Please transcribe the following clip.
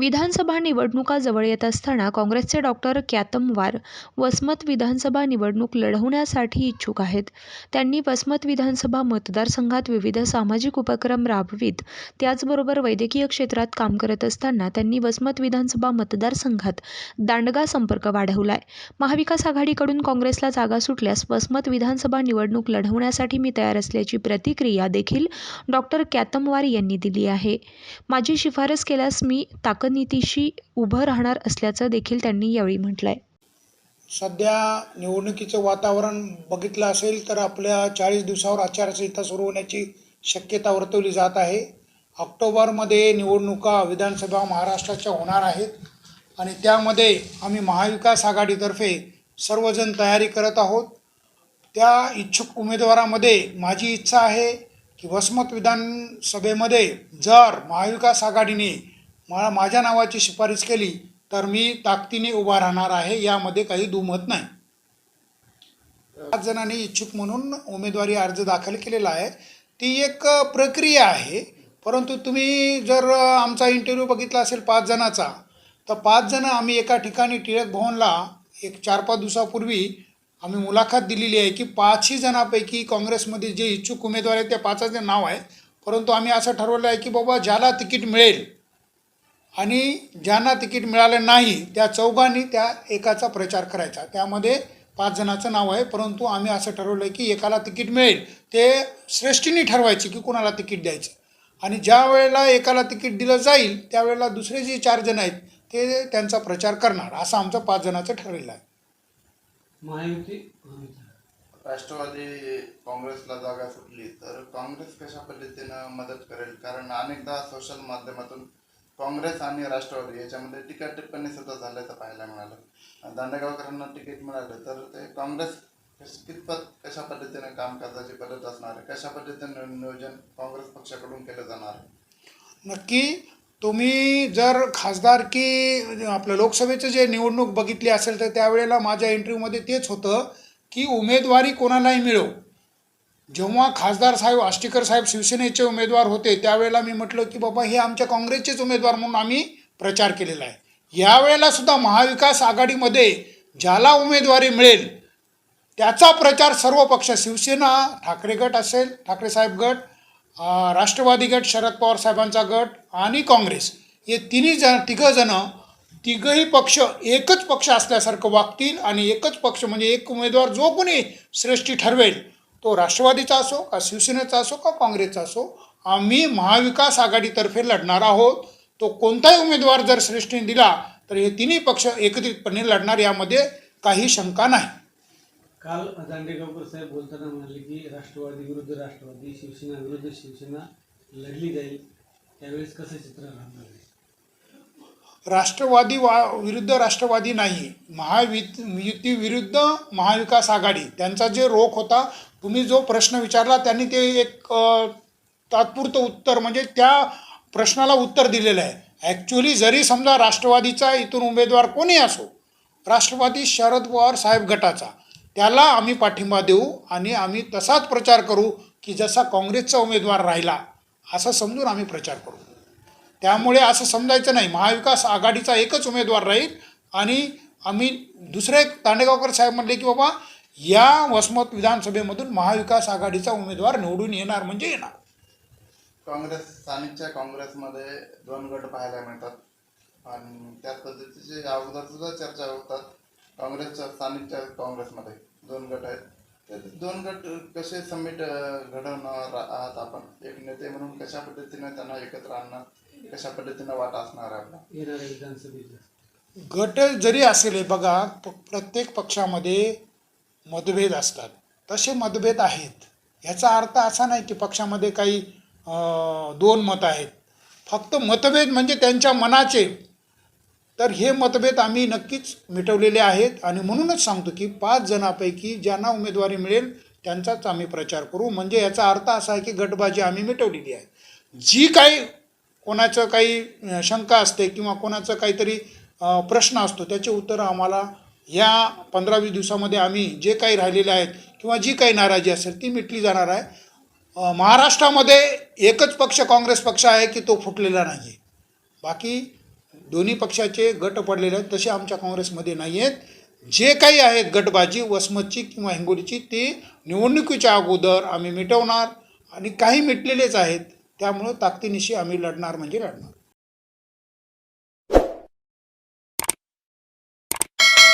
विधानसभा निवडणुका जवळ येत असताना काँग्रेसचे डॉक्टर क्यातमवार वसमत विधानसभा निवडणूक लढवण्यासाठी इच्छुक आहेत. त्यांनी वसमत विधानसभा मतदारसंघात विविध सामाजिक उपक्रम राबवित त्याचबरोबर वैद्यकीय क्षेत्रात काम करत असताना त्यांनी वसमत विधानसभा मतदारसंघात दांडगा संपर्क वाढवलाय. महाविकास आघाडीकडून काँग्रेसला जागा सुटल्यास वसमत विधानसभा निवडणूक लढवण्यासाठी मी तयार असल्याची प्रतिक्रिया देखील डॉक्टर क्यातमवार यांनी दिली आहे. माझी शिफारस केल्यास मी ताकदीनिशी उभं राहणार असल्याचं देखील त्यांनी यावेळी म्हटलंय सध्या निवडणुकीचं वातावरण बघितलं असेल तर आपल्या चाळीस दिवसावर आचारसंहिता सुरू होण्याची शक्यता वर्तवली जात आहे ऑक्टोबरमध्ये निवडणुका विधानसभा महाराष्ट्राच्या होणार आहेत आणि त्यामध्ये आम्ही महाविकास आघाडीतर्फे सर्वजण तयारी करत आहोत त्या इच्छुक उमेदवारामध्ये माझी इच्छा आहे की वसमत विधानसभेमध्ये जर महाविकास आघाडीने मला माझ्या नावाची शिफारस केली तर मी ताकदीने उभा राहणार आहे यामध्ये काही दुमत नाही. पाच जणांनी इच्छुक म्हणून उमेदवारी अर्ज दाखल केलेला आहे. ती एक प्रक्रिया आहे. परंतु तुम्ही जर आमचा इंटरव्ह्यू बघितला असेल पाच जणाचा तर पाच जणं आम्ही एका ठिकाणी टिळक भवनला एक चार पाच दिवसापूर्वी आम्ही मुलाखत दिलेली आहे की पाचही जणांपैकी काँग्रेसमध्ये जे इच्छुक उमेदवार आहेत त्या पाचाचे नाव आहे परंतु आम्ही असं ठरवलं आहे की बाबा ज्याला तिकीट मिळेल आणि ज्यांना तिकीट मिळालं नाही त्या चौघांनी त्या एकाचा प्रचार करायचा. त्यामध्ये पाच जणाचं नाव आहे परंतु आम्ही असं ठरवलं आहे की एकाला तिकीट मिळेल. ते श्रेष्ठीने ठरवायचे की कुणाला तिकीट द्यायचं. आणि ज्या वेळेला एकाला तिकीट दिलं जाईल त्यावेळेला दुसरे जे चार जण आहेत ते त्यांचा प्रचार करणार. असं आमचं पाच जणाचं ठरलेलं आहे. महायुती? राष्ट्रवादी काँग्रेसला जागा सुटली तर काँग्रेस कशा पद्धतीनं मदत करेल? कारण अनेकदा सोशल माध्यमातून काँग्रेस आणि राष्ट्रवादी याच्यामध्ये टीका टिप्पणी सुद्धा झाल्याचं पाहायला मिळालं. दांडेगावकरांना तिकीट मिळालं तर ते काँग्रेस कितपत कशा पद्धतीने काम करण्याची पद्धत असणार आहे कशा पद्धतीनं नियोजन काँग्रेस पक्षाकडून केलं जाणार? आहे नक्की तुम्ही जर खासदार की आपलं लोकसभेचं जे निवडणूक बघितली असेल तर त्यावेळेला माझ्या इंटरव्ह्यूमध्ये तेच होतं की उमेदवारी कोणालाही मिळो. जेव्हा खासदार साहेब आष्टीकर साहेब शिवसेनेचे उमेदवार होते त्यावेळेला मी म्हटलं की बाबा हे आमच्या काँग्रेसचेच उमेदवार म्हणून आम्ही प्रचार केलेला आहे. यावेळेला सुद्धा महाविकास आघाडीमध्ये ज्याला उमेदवारी मिळेल त्याचा प्रचार सर्व पक्ष शिवसेना ठाकरे गट असेल ठाकरे साहेब गट राष्ट्रवादी गट शरद पवार साहेबांचा गट आणि काँग्रेस हे तिन्ही जण तिघंजणं तिघही पक्ष एकच पक्ष असल्यासारखं वागतील आणि एकच पक्ष म्हणजे एक उमेदवार जो कोणी श्रेष्ठी ठरवेल तो राष्ट्रवादीचा असो का शिवसेनेचा असो का काँग्रेसचा असो आम्ही महाविकास आघाडीतर्फे लढणार आहोत. तो कोणताही उमेदवार जर श्रेष्ठीने दिला तर हे तिन्ही पक्ष एकत्रितपणे लढणार यामध्ये काही शंका नाही. काल दांडेगावकर साहेब बोलताना म्हणाले की राष्ट्रवादी विरुद्ध राष्ट्रवादी शिवसेना विरुद्ध शिवसेना लढली जाईल. त्यावेळेस कसं चित्र राहणार राष्ट्रवादी वा विरुद्ध राष्ट्रवादी नाही. महावि युती विरुद्ध महाविकास आघाडी. त्यांचा जे रोख होता तुम्ही जो प्रश्न विचारला त्यांनी ते एक तात्पुरतं उत्तर म्हणजे त्या प्रश्नाला उत्तर दिलेलं आहे. ॲक्च्युली जरी समजा राष्ट्रवादीचा इथून उमेदवार कोणी असो राष्ट्रवादी शरद पवार साहेब गटाचा त्याला आम्ही पाठिंबा देऊ आणि आम्ही तसाच प्रचार करू की जसा काँग्रेसचा उमेदवार राहिला असं समजून आम्ही प्रचार करू. त्यामुळे असं समजायचं नाही. महाविकास आघाडीचा एकच उमेदवार राहील आणि आम्ही दुसरे दांडेगावकर साहेब म्हणले की बाबा या वसमत विधानसभेमधून महाविकास आघाडीचा उमेदवार निवडून येणार म्हणजे येणार. काँग्रेस स्थानिकच्या काँग्रेसमध्ये दोन गट पाहायला मिळतात. आणि त्याच पद्धतीचे अगोदर सुद्धा चर्चा होतात काँग्रेसच्या स्थानिकच्या काँग्रेसमध्ये दोन गट आहेत. ते दोन गट कसे समिट घडवणार आहात आपण? एक नेते म्हणून कशा पद्धतीने त्यांना एकत्र आणणार? कशा पद्धतीनं वाट असणार आहे आपला येणाऱ्या विधानसभेचं गट जरी असेल हे बघा प- प्रत्येक पक्षामध्ये मतभेद असतात. तसे मतभेद आहेत. याचा अर्थ असा नाही की पक्षामध्ये काही अं, दोन मत आहेत. फक्त मतभेद म्हणजे त्यांच्या मनाचे. तर हे मतभेद आम्ही नक्कीच मिटवलेले आहेत आणि म्हणूनच सांगतो की पाच जणांपैकी ज्यांना उमेदवारी मिळेल त्यांचाच आम्ही प्रचार करू. म्हणजे याचा अर्थ असा आहे की गटबाजी आम्ही मिटवलेली आहे. जी काही कोणाचं काही शंका असते किंवा कोणाचं काहीतरी प्रश्न असतो त्याचे उत्तरं आम्हाला या पंधरा वीस दिवसामध्ये आम्ही जे काही राहिलेले आहेत किंवा जी काही नाराजी असेल ती मिटली जाणार आहे. महाराष्ट्रामध्ये एकच पक्ष काँग्रेस पक्ष आहे की तो फुटलेला नाही बाकी दोन्ही पक्षाचे गट पडलेले आहेत तसे आमच्या काँग्रेसमध्ये नाही आहेत. जे काही आहेत गटबाजी वसमतची किंवा हिंगोलीची ती निवडणुकीच्या अगोदर आम्ही मिटवणार आणि काही मिटलेलेच आहेत. त्यामुळं ताकदीनिशी आम्ही लढणार म्हणजे लढणार.